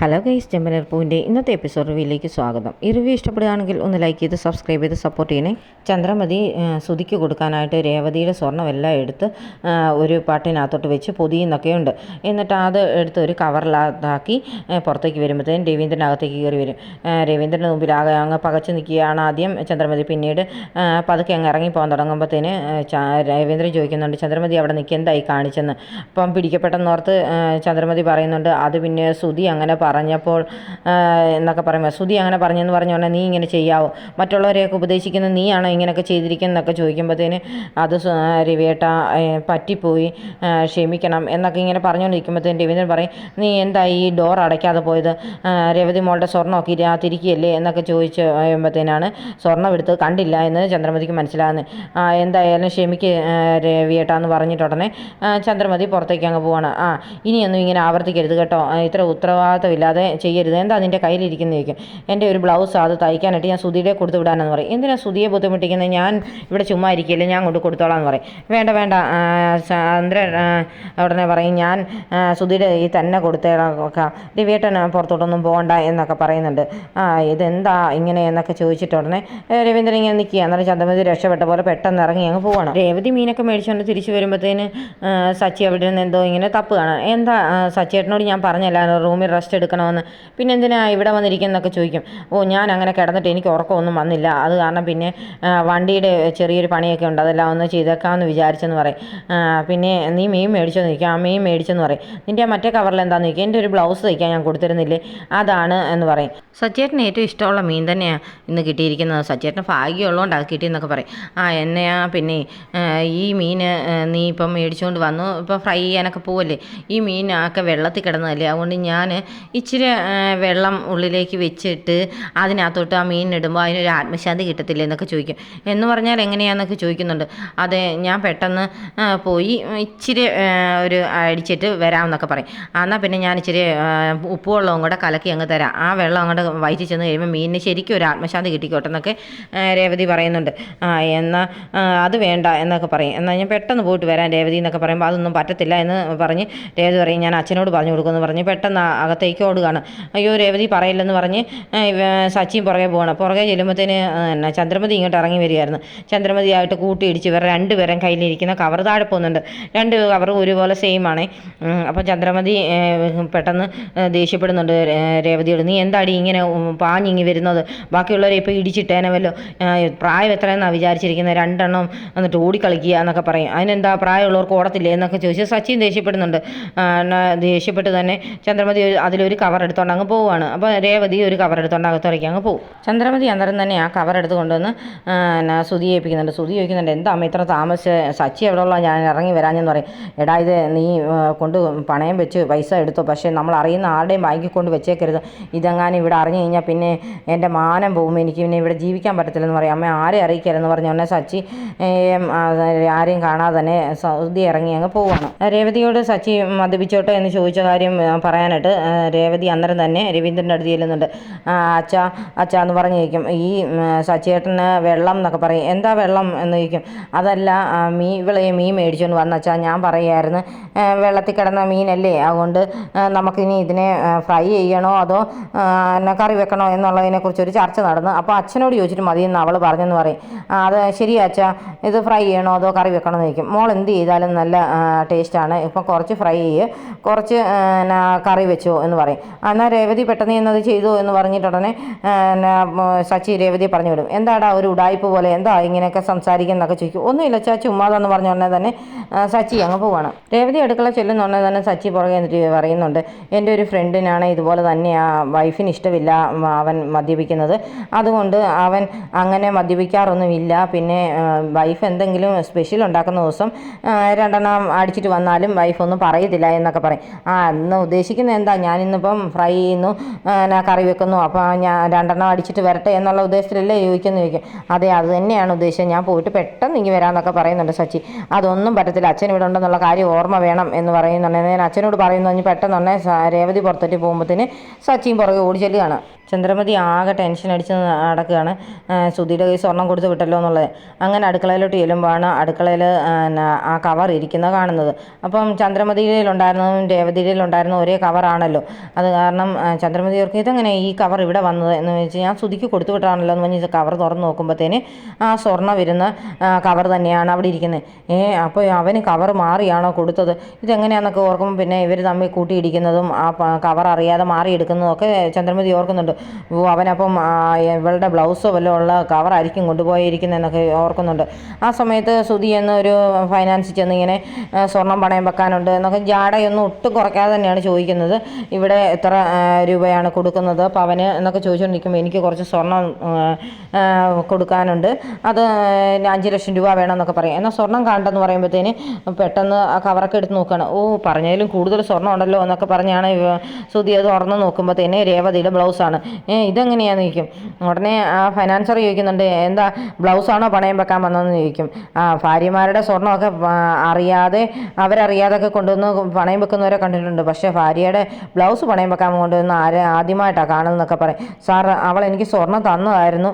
Hello guys ചെമ്പനർ പൂവിന്റെ ഇന്നത്തെ episode റിവ്യൂയിലേക്ക് സ്വാഗതം. ഈ റിവ്യൂ ഇഷ്ടപ്പെടുകയാണെങ്കിൽ ഒന്ന് ലൈക്ക് ചെയ്ത് സബ്സ്ക്രൈബ് ചെയ്ത് സപ്പോർട്ട് ചെയ്യണേ. ചന്ദ്രമതി സുതിക്ക് കൊടുക്കാനായിട്ട് രേവതിയുടെ സ്വർണമെല്ലാം എടുത്ത് ഒരു പാട്ടിനകത്തോട്ട് വെച്ച് പൊതിയുന്നൊക്കെയുണ്ട്. എന്നിട്ട് അത് എടുത്ത് ഒരു കവറിലാക്കി പുറത്തേക്ക് വരുമ്പോഴത്തേനും രവീന്ദ്രന്റെ അകത്തേക്ക് കയറി വരും. രവീന്ദ്രന്റെ മുമ്പിൽ ആകെ അങ്ങ് പകച്ചു നിൽക്കുകയാണ് ആദ്യം ചന്ദ്രമതി. പിന്നീട് പതുക്കെ അങ്ങ് ഇറങ്ങി പോകാൻ തുടങ്ങുമ്പോഴത്തേന് രവീന്ദ്രൻ ചോദിക്കുന്നുണ്ട് ചന്ദ്രമതി അവിടെ നിൽക്കി എന്തായി കാണിച്ചെന്ന്? അപ്പം പിടിക്കപ്പെട്ടെന്നോർത്ത് ചന്ദ്രമതി പറയുന്നുണ്ട് അത് പിന്നെ സുതി അങ്ങനെ പറഞ്ഞപ്പോൾ എന്നൊക്കെ പറയുമ്പോൾ സുധി അങ്ങനെ പറഞ്ഞെന്ന് പറഞ്ഞോണ്ട് നീ ഇങ്ങനെ ചെയ്യാവോ? മറ്റുള്ളവരെയൊക്കെ ഉപദേശിക്കുന്ന നീയാണോ ഇങ്ങനെയൊക്കെ ചെയ്തിരിക്കുന്നതൊക്കെ ചോദിക്കുമ്പോഴത്തേന് അത് രവിയേട്ട പറ്റിപ്പോയി ക്ഷമിക്കണം എന്നൊക്കെ ഇങ്ങനെ പറഞ്ഞുകൊണ്ടിരിക്കുമ്പോഴത്തേന് രവീന്ദ്രൻ പറയും നീ എന്താ ഈ ഡോർ അടയ്ക്കാതെ പോയത്? രവതി മോളുടെ സ്വർണമൊക്കെ തിരിക്കുകയല്ലേ എന്നൊക്കെ ചോദിച്ച് കഴിയുമ്പോഴത്തേനാണ് സ്വർണം എടുത്ത് കണ്ടില്ല എന്ന് ചന്ദ്രമതിക്ക് മനസ്സിലാകുന്നത്. എന്തായാലും ക്ഷമിക്ക് രവിയേട്ട എന്ന് ഉടനെ ചന്ദ്രമതി പുറത്തേക്ക് അങ്ങ് പോവാണ്. ആ ഇനിയൊന്നും ഇങ്ങനെ ആവർത്തിക്കരുത് കേട്ടോ. ഇത്ര ഇത്ര ഉത്തരവാദിത്തമില്ലാതെ ചെയ്യരുത്. എന്താ നിന്റെ കയ്യിലിരിക്കുന്നത് ചോദിക്കും എന്റെ ഒരു ബ്ലൗസ് അത് തയ്ക്കാനായിട്ട് ഞാൻ സുധിയുടെ കൊടുത്തു വിടാനെന്ന് പറയും. എന്തിനാ സുധിയെ ബുദ്ധിമുട്ടിക്കുന്നത്? ഞാൻ ഇവിടെ ചുമ്മാ ഇരിക്കില്ല ഞാൻ കൊണ്ട് കൊടുത്തോളാം എന്ന് പറയും. വേണ്ട വേണ്ട. ചന്ദ്രൻ ഉടനെ പറയും ഞാൻ സുധിയുടെ ഈ തന്നെ കൊടുത്തേക്കാം രവിയേട്ടൻ പുറത്തോട്ടൊന്നും പോകണ്ട എന്നൊക്കെ പറയുന്നുണ്ട്. ആ ഇതെന്താ ഇങ്ങനെ എന്നൊക്കെ ചോദിച്ചിട്ട് ഉടനെ രവീന്ദ്രൻ ഇങ്ങനെ നിൽക്കുക. എന്നാലും ചന്ദ്രമതി രക്ഷപ്പെട്ട പോലെ പെട്ടെന്ന് ഇറങ്ങി അങ്ങ് പോകണം രേവതി മീനൊക്കെ മേടിച്ചുകൊണ്ട് തിരിച്ചു വരുമ്പോഴത്തേന് സച്ചി അവിടെ നിന്ന് എന്തോ ഇങ്ങനെ തപ്പ് കാണാൻ. എന്താ സച്ചേട്ടനോട് ഞാൻ പറഞ്ഞല്ല റൂമിൽ റെസ്റ്റ് എടുക്കണമെന്ന്. പിന്നെ എന്തിനാ ഇവിടെ വന്നിരിക്കുന്നതൊക്കെ ചോദിക്കും. ഓ ഞാൻ അങ്ങനെ കിടന്നിട്ട് എനിക്ക് ഉറക്കമൊന്നും വന്നില്ല. അത് കാരണം പിന്നെ വണ്ടിയുടെ ചെറിയൊരു പണിയൊക്കെ ഉണ്ട്. അതെല്ലാം ഒന്ന് ചെയ്തേക്കാമെന്ന് വിചാരിച്ചെന്ന് പറയും. പിന്നെ നീ മീൻ മേടിച്ചെന്ന് ചോദിക്കും. ആ മീൻ മേടിച്ചെന്ന് പറയും. നിന്റെ ആ മറ്റേ കവറിൽ എന്താണെന്ന് ചോദിക്കും. എന്റെ ഒരു ബ്ലൗസ് തയ്ക്കാൻ ഞാൻ കൊടുത്തിരുന്നില്ലേ? അതാണ് എന്ന് പറയും. സച്ചേട്ടന് ഏറ്റവും ഇഷ്ടമുള്ള മീൻ തന്നെയാണ് ഇന്ന് കിട്ടിയിരിക്കുന്നത്. സച്ചേട്ടന് അത് കിട്ടിയെന്നൊക്കെ പറയും. ആ എന്നെയാ പിന്നെ ഈ മീൻ നീ ഇപ്പം മേടിച്ചുകൊണ്ട് വന്നു. ഇപ്പം ഫ്രൈ ചെയ്യാനൊക്കെ പോവല്ലേ? ഈ മീനൊക്കെ വെള്ളത്തിൽ കിടന്നതല്ലേ? അതുകൊണ്ട് ഞാൻ ഇച്ചിരി വെള്ളം ഉള്ളിലേക്ക് വെച്ചിട്ട് അതിനകത്തോട്ട് ആ മീൻ ഇടുമ്പോൾ അതിനൊരു ആത്മശാന്തി കിട്ടത്തില്ലേ എന്നൊക്കെ ചോദിക്കും. എന്ന് പറഞ്ഞാൽ എങ്ങനെയാണെന്നൊക്കെ ചോദിക്കുന്നുണ്ട്. അതെ ഞാൻ പെട്ടെന്ന് പോയി ഇച്ചിരി ഒരു അടിച്ചിട്ട് വരാമെന്നൊക്കെ പറയും. എന്നാൽ പിന്നെ ഞാൻ ഇച്ചിരി ഉപ്പുവെള്ളവും ഉപ്പ് കൂടെ കലക്കി അങ്ങ് തരാം. ആ വെള്ളം അങ്ങോട്ട് വയറ്റി ചെന്ന് കഴിയുമ്പോൾ മീനിന് ശരിക്കും ഒരു ആത്മശാന്തി കിട്ടിക്കോട്ടെ എന്നൊക്കെ രേവതി പറയുന്നുണ്ട്. ആ എന്നാൽ അത് വേണ്ട എന്നൊക്കെ പറയും. എന്നാൽ ഞാൻ പെട്ടെന്ന് പോയിട്ട് വരാം രേവതി എന്നൊക്കെ പറയുമ്പോൾ അതൊന്നും പറ്റത്തില്ല എന്ന് പറഞ്ഞ് രേവതി പറയും ഞാൻ അച്ഛനോട് പറഞ്ഞു കൊടുക്കുമെന്ന് പറഞ്ഞ് പെട്ടെന്ന് അകത്തേക്ക് ഓടുകയാണ് അയ്യോ രേവതി പറയില്ലെന്ന് പറഞ്ഞ് സച്ചിൻ പുറകെ പോകണം പുറകെ ചെല്ലുമ്പോഴത്തേന് എന്നാ ചന്ദ്രമതി ഇങ്ങോട്ട് ഇറങ്ങി വരികയായിരുന്നു. ചന്ദ്രമതിയായിട്ട് കൂട്ടിയിടിച്ച് ഇവർ രണ്ടുപേരും കയ്യിലിരിക്കുന്ന കവർ താഴെ പോകുന്നുണ്ട്. രണ്ട് കവറും ഒരുപോലെ സെയിം ആണ്. അപ്പം ചന്ദ്രമതി പെട്ടെന്ന് ദേഷ്യപ്പെടുന്നുണ്ട് രേവതിയോട്. നീ എന്താടി ഇങ്ങനെ പാഞ്ഞിങ്ങി വരുന്നത്? ബാക്കിയുള്ളവരെ ഇപ്പോൾ ഇടിച്ചിട്ടേനവല്ലോ. പ്രായം എത്രയെന്നാണ് വിചാരിച്ചിരിക്കുന്നത് രണ്ടെണ്ണം എന്നിട്ട് ഓടിക്കളിക്കുക എന്നൊക്കെ പറയും. അതിനെന്താ പ്രായമുള്ളവർക്ക് ഓടത്തില്ലേ? എന്നൊക്കെ ചോദിച്ച് സച്ചിൻ ദേഷ്യപ്പെടുന്നുണ്ട്. ദേഷ്യപ്പെട്ട് തന്നെ ചന്ദ്രമതി ഒരു- കവർ എടുത്തുകൊണ്ട് അങ്ങ് പോവുകയാണ് അപ്പോൾ രേവതി ഒരു കവർ എടുത്തോണ്ട് അകത്തോടേക്ക് അങ്ങ് പോകും ചന്ദ്രമതി അന്നേരം തന്നെ ആ കവർ എടുത്ത് കൊണ്ടുവന്ന് എന്നാ സുതി ഏൽപ്പിക്കുന്നുണ്ട്. സുതി ചോദിക്കുന്നുണ്ട് എന്താ ഇത്ര താമസിച്ച്? സച്ചി എവിടെ ഉള്ള ഞാൻ ഇറങ്ങി വരാഞ്ഞെന്ന് പറയും. എടാ ഇത് നീ കൊണ്ട് പണയം വെച്ച് പൈസ എടുത്തു. പക്ഷേ നമ്മൾ അറിയുന്ന ആരുടെയും ബാങ്കിൽ കൊണ്ട് വെച്ചേക്കരുത്. ഇതെങ്ങാനും ഇവിടെ അറിഞ്ഞു കഴിഞ്ഞാൽ പിന്നെ എന്റെ മാനം പോകും. എനിക്ക് പിന്നെ ഇവിടെ ജീവിക്കാൻ പറ്റത്തില്ലെന്ന് പറയും. അമ്മ ആരെ അറിയിക്കരുതെന്ന് പറഞ്ഞു ഉടനെ സച്ചി ആരെയും കാണാതെ തന്നെ സൗദി ഇറങ്ങി അങ്ങ് പോവുകയാണ് രേവതിയോട് സച്ചി മദ്യപിച്ചോട്ടെ എന്ന് ചോദിച്ച കാര്യം പറയാനായിട്ട് രേവതി അന്നേരം തന്നെ രവീന്ദ്രന്റെ അടുത്ത് ചെല്ലുന്നുണ്ട്. അച്ഛ അച്ഛാ എന്ന് പറഞ്ഞിരിക്കും ഈ സച്ചേട്ടന് വെള്ളം എന്നൊക്കെ പറയും. എന്താ വെള്ളം എന്ന് ചോദിക്കും. അതല്ല മീ ഇവളെ മീൻ മേടിച്ചുകൊണ്ട് വന്ന അച്ഛാ ഞാൻ പറയായിരുന്നു വെള്ളത്തിൽ കിടന്ന മീനല്ലേ? അതുകൊണ്ട് നമുക്കിനി ഇതിനെ ഫ്രൈ ചെയ്യണോ അതോ എന്നെ കറി വെക്കണോ എന്നുള്ളതിനെക്കുറിച്ച് ഒരു ചർച്ച നടന്നു അപ്പോൾ അച്ഛനോട് ചോദിച്ചിട്ട് മതി എന്ന് അവൾ പറഞ്ഞെന്ന് പറയും. അത് ശരിയാ അച്ഛാ. ഇത് ഫ്രൈ ചെയ്യണോ അതോ കറി വെക്കണോ എന്ന് ചോദിക്കും. മോൾ എന്ത് ചെയ്താലും നല്ല ടേസ്റ്റാണ് ഇപ്പം കുറച്ച് ഫ്രൈ ചെയ്യുക കുറച്ച് കറി വെച്ചോ എന്ന് പറയും. ആ, എന്നാൽ രേവതി പെട്ടെന്ന് എന്നത് ചെയ്തു എന്ന് പറഞ്ഞിട്ട് ഉടനെ ആ, സച്ചി രേവതി പറഞ്ഞു വിടും. എന്താടാ ഒരു ഉടായ്പ പോലെ? എന്താ ഇങ്ങനെയൊക്കെ സംസാരിക്കുന്നൊക്കെ ചോദിക്കും? ഒന്നുമില്ല ചാച്ചി ചുമ്മാതെന്ന് പറഞ്ഞ ഉടനെ തന്നെ ശശി അങ്ങ് പോവാണ്. രേവതി അടുക്കള ചെല്ലുന്ന ഉടനെ തന്നെ സച്ചി പുറകെ എന്നിട്ട് പറയുന്നുണ്ട് എന്റെ ഒരു ഫ്രണ്ടിനാണ് ഇതുപോലെ തന്നെ ആ വൈഫിന് ഇഷ്ടമില്ല അവൻ മദ്യപിക്കുന്നത്. അതുകൊണ്ട് അവൻ അങ്ങനെ മദ്യപിക്കാറൊന്നുമില്ല. പിന്നെ വൈഫ് എന്തെങ്കിലും സ്പെഷ്യൽ ഉണ്ടാക്കുന്ന ദിവസം രണ്ടെണ്ണം അടിച്ചിട്ട് വന്നാലും വൈഫ് ഒന്നും പറയത്തില്ല എന്നൊക്കെ പറയും. ആ അന്ന് ഉദ്ദേശിക്കുന്നത് എന്താ? ഞാനിന്നിപ്പം ഫ്രൈ ചെയ്യുന്നു എന്നാ കറി വെക്കുന്നു അപ്പോൾ ഞാൻ രണ്ടെണ്ണം അടിച്ചിട്ട് വരട്ടെ എന്നുള്ള ഉദ്ദേശത്തിലല്ലേ ചോദിക്കുന്നു ചോദിക്കും. അതെ അത് തന്നെയാണ് ഉദ്ദേശം. ഞാൻ പോയിട്ട് പെട്ടെന്ന് ഇങ്ങനെ വരാമെന്നൊക്കെ പറയുന്നുണ്ട് സച്ചി. അതൊന്നും പറ്റത്തില്ല. അച്ഛൻ ഇവിടെ ഉണ്ടെന്നുള്ള കാര്യം ഓർമ്മ വേണം എന്ന് പറയുന്നുണ്ട്. ഞാൻ അച്ഛനോട് പറയുന്നു കഴിഞ്ഞ് പെട്ടെന്ന് തന്നെ സ- രേവതി പുറത്തേക്ക് പോകുമ്പോഴത്തേന് സച്ചിയും പുറകെ ഓടി ചെല്ലുകയാണ്. ചന്ദ്രമതി ആകെ ടെൻഷൻ അടിച്ച് നടക്കുകയാണ്. സുധിയുടെ കൈ സ്വർണം കൊടുത്ത് വിട്ടല്ലോ എന്നുള്ളത്. അങ്ങനെ അടുക്കളയിലോട്ട് ചെല്ലുമ്പോഴാണ് അടുക്കളയിൽ ആ കവർ ഇരിക്കുന്നത് കാണുന്നത്. അപ്പം ചന്ദ്രമതിയിലുണ്ടായിരുന്നതും രേവതിയിലുണ്ടായിരുന്ന ഒരേ കവറാണല്ലോ. അത് കാരണം ചന്ദ്രമതി ഓർക്കും ഇതെങ്ങനെ ഈ കവർ ഇവിടെ വന്നത്? എന്ന് വെച്ച് ഞാൻ സുധിക്ക് കൊടുത്തു വിട്ടാണല്ലോ എന്ന് പറഞ്ഞ് കവർ തുറന്ന് നോക്കുമ്പോഴത്തേന് ആ സ്വർണ വരുന്ന കവർ തന്നെയാണ് അവിടെ ഇരിക്കുന്നത് ഏ അപ്പോൾ അവന് കവർ മാറിയാണോ കൊടുത്തത്? ഇതെങ്ങനെയാണെന്നൊക്കെ ഓർക്കുമ്പോൾ പിന്നെ ഇവർ തമ്മിൽ കൂട്ടിയിടിക്കുന്നതും ആ കവർ അറിയാതെ മാറിയെടുക്കുന്നതും ഒക്കെ ചന്ദ്രമതി ഓർക്കുന്നുണ്ട്. ഓ അവനപ്പം ഇവളുടെ ബ്ലൗസോ വല്ലതും ഉള്ള കവറായിരിക്കും കൊണ്ടുപോയിരിക്കുന്നതെന്നൊക്കെ ഓർക്കുന്നുണ്ട്. ആ സമയത്ത് സുധി എന്നൊരു ഫൈനാൻസ് ചെന്ന് ഇങ്ങനെ സ്വർണം പണയം വെക്കാനുണ്ട് എന്നൊക്കെ ജാടയൊന്നും ഒട്ടും കുറയ്ക്കാതെ തന്നെയാണ് ചോദിക്കുന്നത്. ഇവിടെ എത്ര രൂപയാണ് കൊടുക്കുന്നത്? പവന് എന്നൊക്കെ ചോദിച്ചുകൊണ്ടിരിക്കുമ്പോൾ എനിക്ക് കുറച്ച് സ്വർണം കൊടുക്കാനുണ്ട്. അത് അഞ്ച് ലക്ഷം രൂപ വേണമെന്നൊക്കെ പറയും. എന്നാൽ സ്വർണം കണ്ടെന്ന് പറയുമ്പോഴത്തേന് പെട്ടെന്ന് ആ കവറൊക്കെ എടുത്ത് നോക്കുകയാണ് ഓ പറഞ്ഞതിലും കൂടുതൽ സ്വർണം ഉണ്ടല്ലോ എന്നൊക്കെ പറഞ്ഞാണ് സുതി അത് തുറന്ന് നോക്കുമ്പോഴത്തേന് രേവതിയുടെ ബ്ലൗസാണ്. ഏ ഇതെങ്ങനെയാന്ന് ചോദിക്കും. ഉടനെ ആ ഫൈനാൻസർ ചോദിക്കുന്നുണ്ട് എന്താ ബ്ലൗസാണോ പണയം വെക്കാൻ വന്നതെന്ന് ചോദിക്കും. ആ ഭാര്യമാരുടെ സ്വർണമൊക്കെ അറിയാതെ അവരറിയാതൊക്കെ കൊണ്ടുവന്ന് പണയം വെക്കുന്നവരെ കണ്ടിട്ടുണ്ട്. പക്ഷേ ഭാര്യയുടെ ബ്ലൗസ് പണയം വെക്കാൻ കൊണ്ടുവന്ന് ആരെ ആദ്യമായിട്ടാണ് കാണുന്നതെന്നൊക്കെ പറയും. സാർ അവൾ എനിക്ക് സ്വർണം തന്നതായിരുന്നു.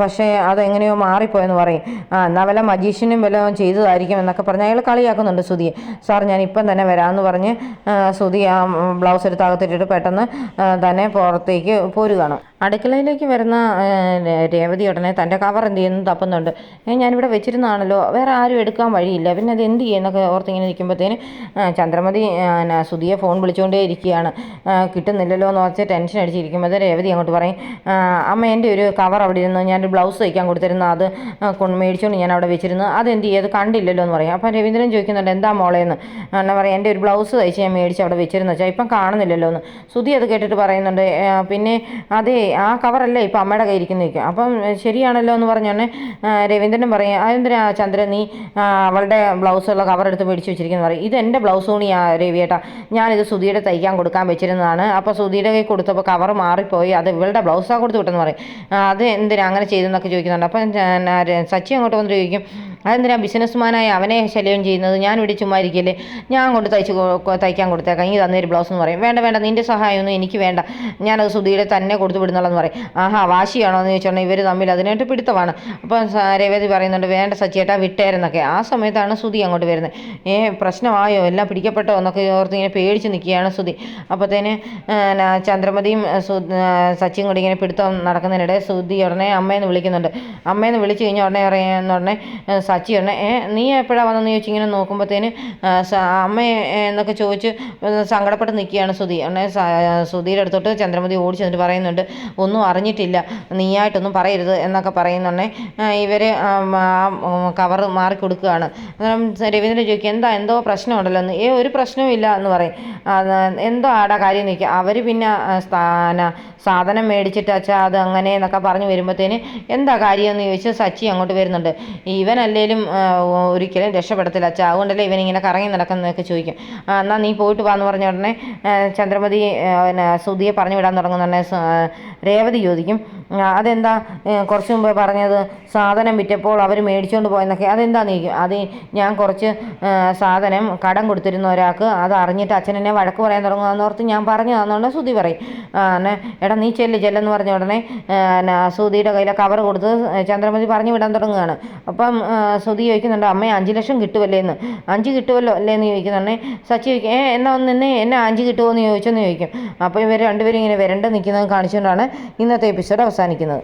പക്ഷേ അതെങ്ങനെയോ മാറിപ്പോയെന്ന് പറയും. ആ എന്നാൽ വല്ല മജീഷ്യനും വല്ലതും ചെയ്തതായിരിക്കും എന്നൊക്കെ പറഞ്ഞ് അയാൾ കളിയാക്കുന്നുണ്ട് സുധിയെ. സാർ ഞാൻ ഇപ്പം തന്നെ വരാമെന്ന് പറഞ്ഞ് സുധി ആ ബ്ലൗസ് എടുത്ത് അകത്തിട്ടിട്ട് പെട്ടെന്ന് തന്നെ പുറത്തേക്ക് പോരുകയാണ്. അടുക്കളയിലേക്ക് വരുന്ന രേവതി ഉടനെ തന്റെ കവർ എന്ത് ചെയ്യുന്നു തപ്പുന്നുണ്ട്. ഞാനിവിടെ വെച്ചിരുന്നാണല്ലോ വേറെ ആരും എടുക്കാൻ വഴിയില്ല. പിന്നെ അത് എന്ത് ചെയ്യുന്നൊക്കെ ഓർത്തിങ്ങനെ നിൽക്കുമ്പോഴത്തേന് ചന്ദ്രമതി സുധിയെ ഫോൺ വിളിച്ചുകൊണ്ടേ ഇരിക്കുകയാണ്. കിട്ടുന്നില്ലല്ലോ എന്ന് വെച്ചാൽ ടെൻഷൻ അടിച്ചിരിക്കുമ്പോൾ രേവതി അങ്ങോട്ട് പറയും അമ്മ എന്റെ ഒരു കവർ അവിടെ ഇരുന്ന് ഞാനൊരു ബ്ലൗസ് തയ്ക്കാൻ കൊടുത്തിരുന്നു അത് കൊണ്ട് മേടിച്ചുകൊണ്ട് ഞാൻ അവിടെ വെച്ചിരുന്നു അതെന്ത് അത് കണ്ടില്ലല്ലോ എന്ന് പറയും. അപ്പം രവീന്ദ്രൻ ചോദിക്കുന്നുണ്ട് എന്താ മോളേന്ന് എന്നാ. പറയാം എന്റെ ഒരു ബ്ലൗസ് തയ്ച്ച് ഞാൻ മേടിച്ച് അവിടെ വെച്ചിരുന്നു വെച്ചാൽ ഇപ്പം കാണുന്നില്ലല്ലോ എന്ന്. സുധി അത് കേട്ടിട്ട് പറയുന്നുണ്ട് പിന്നെ അതേ ആ കവറല്ലേ ഇപ്പം അമ്മയുടെ കയ്യിൽ ഇരിക്കുന്ന അപ്പം ശരിയാണല്ലോ എന്ന് പറഞ്ഞോന്നെ രവീന്ദ്രൻ പറയും അതെന്തിനാ ചന്ദ്രൻ നീ അവളുടെ ബ്ലൗസുള്ള കവർ എടുത്ത് മേടിച്ച് വെച്ചിരിക്കുന്നു. പറയും ഇത് എന്റെ ബ്ലൗസ് തുണിയാ രവിയേട്ടാ. ഞാനിത് സുധിയുടെ തയ്ക്കാൻ കൊടുക്കാൻ വെച്ചിരുന്നതാണ്. അപ്പോൾ സുധിയുടെ കൈ കൊടുത്തപ്പോൾ കവർ മാറിപ്പോയി. അത് ഇവളുടെ ബ്ലൗസാണ് കൊടുത്ത് വിട്ടെന്ന് പറയും. അത് എന്തിനാ അങ്ങനെ ചെയ്തെന്നൊക്കെ ചോദിക്കുന്നുണ്ട്. അപ്പം സച്ചി അങ്ങോട്ട് വന്ന് ചോദിക്കും അതെന്തിനാ ബിസിനസ്മാനായ അവനെ ശല്യം ചെയ്യുന്നത്? ഞാൻ ഇവിടെ ചുമ്മാ ഞാൻ കൊണ്ട് തയ്ച്ച് തയ്ക്കാൻ കൊടുത്തേക്കാം. ഇനി തന്നൊരു ബ്ലൗസ് എന്ന് പറയും. വേണ്ട വേണ്ട നിന്റെ സഹായമൊന്നും എനിക്ക് വേണ്ട. ഞാനത് സുധീടെ തന്നെ കൊടുത്തു വിടുന്നുള്ളതെന്ന് പറയും. ആഹാ വാശിയാണോ എന്ന് ചോദിച്ചോണ്ടെങ്കിൽ ഇവർ തമ്മിൽ അതിനായിട്ട് പിടുത്തമാണ്. അപ്പം രേവതി പറയുന്നുണ്ട് വേണ്ട സച്ചിയേട്ടാ വിട്ടേരെന്നൊക്കെ. ആ സമയത്താണ് സുധി അങ്ങോട്ട് വരുന്നത്. ഏ പ്രശ്നമായോ? എല്ലാം പിടിക്കപ്പെട്ടോ? എന്നൊക്കെ ഓർത്ത് ഇങ്ങനെ പേടിച്ച് നിൽക്കുകയാണ് സുധി. അപ്പോഴത്തേന് ചന്ദ്രമതിയും സച്ചിയും കൂടി ഇങ്ങനെ പിടുത്തം നടക്കുന്നതിനിടെ സുധി ഉടനെ അമ്മയെന്ന് വിളിക്കുന്നുണ്ട്. അമ്മയെന്ന് വിളിച്ചു കഴിഞ്ഞാൽ ഉടനെ പറയുന്ന ഉടനെ സച്ചി ഉടനെ ഏ നീ എപ്പോഴാണ് വന്നതെന്ന് ചോദിച്ചു ഇങ്ങനെ നോക്കുമ്പോഴത്തേന് അമ്മ എന്നൊക്കെ ചോദിച്ച് സങ്കടപ്പെട്ട് നിൽക്കുകയാണ് സുധി. ഉടനെ സുധിയുടെ അടുത്തോട്ട് ചന്ദ്രമതി ഓടിച്ചു എന്നിട്ട് പറയുന്നുണ്ട് ഒന്നും അറിഞ്ഞിട്ടില്ല. നീയായിട്ടൊന്നും പറയരുത് എന്നൊക്കെ പറയുന്നുണ്ടേ. ഇവർ കവർ മാറി കൊടുക്കുകയാണ്. രവീന്ദ്രൻ ചോദിക്കും എന്താ എന്തോ പ്രശ്നമുണ്ടല്ലോ? എന്ന് ഏ ഒരു പ്രശ്നവും ഇല്ല എന്ന് പറയും. എന്തോ ആടാ കാര്യം നിൽക്കുക അവർ പിന്നെ സാധനം മേടിച്ചിട്ട് അച്ഛാ അത് അങ്ങനെ എന്നൊക്കെ പറഞ്ഞു വരുമ്പോഴത്തേന് എന്താ കാര്യമെന്ന് ചോദിച്ചാൽ സച്ചി അങ്ങോട്ട് വരുന്നുണ്ട്. ഇവനല്ലേലും ഒരിക്കലും രക്ഷപ്പെടത്തില്ല. അച്ഛാ അതുകൊണ്ടല്ലേ ഇവനിങ്ങനെ കറങ്ങി നടക്കുന്നതൊക്കെ ചോദിക്കും. എന്നാൽ നീ പോയിട്ട് വാന്ന് പറഞ്ഞ ഉടനെ ചന്ദ്രമതി പിന്നെ സുധിയെ പറഞ്ഞു വിടാൻ തുടങ്ങുന്നുണ്ടെ രേവതി ചോദിക്കും. അതെന്താ കുറച്ച് മുമ്പേ പറഞ്ഞത് സാധനം വിറ്റപ്പോൾ അവർ മേടിച്ചുകൊണ്ട് പോയെന്നൊക്കെ. അതെന്താന്ന് ചോദിക്കും അത് ഞാൻ കുറച്ച് സാധനം കടം കൊടുത്തിരുന്ന ഒരാൾക്ക് അത് അറിഞ്ഞിട്ട് അച്ഛനെന്നെ വഴക്ക് പറയാൻ തുടങ്ങുകയെന്ന് ഓർത്ത് ഞാൻ പറഞ്ഞു തന്നുകൊണ്ട് സുതി പറയും എടാ നീ ചെല്ല് ചെല്ലെന്ന് പറഞ്ഞ ഉടനെ സുതിയുടെ കയ്യിലെ കവർ കൊടുത്ത് ചന്ദ്രമതി പറഞ്ഞു വിടാൻ തുടങ്ങുകയാണ് അപ്പം സുതി ചോദിക്കുന്നുണ്ട് അമ്മ അഞ്ച് ലക്ഷം കിട്ടുമല്ലേ എന്ന് അഞ്ച് കിട്ടുമല്ലോ അല്ലേ എന്ന് ചോദിക്കുന്നുണ്ടെ സച്ചി ചോദിക്കും ഏ എന്നാ ഒന്ന് നിന്നെ എന്നെ അഞ്ച് കിട്ടുമോ എന്ന് ചോദിച്ചെന്ന് ചോദിക്കും. അപ്പോൾ ഇവർ രണ്ടുപേരും ഇങ്ങനെ വരണ്ട നിൽക്കുന്നത് കാണിച്ചുകൊണ്ടാണ് ഇന്നത്തെ എപ്പിസോഡ് അവസാനിക്കുന്നത്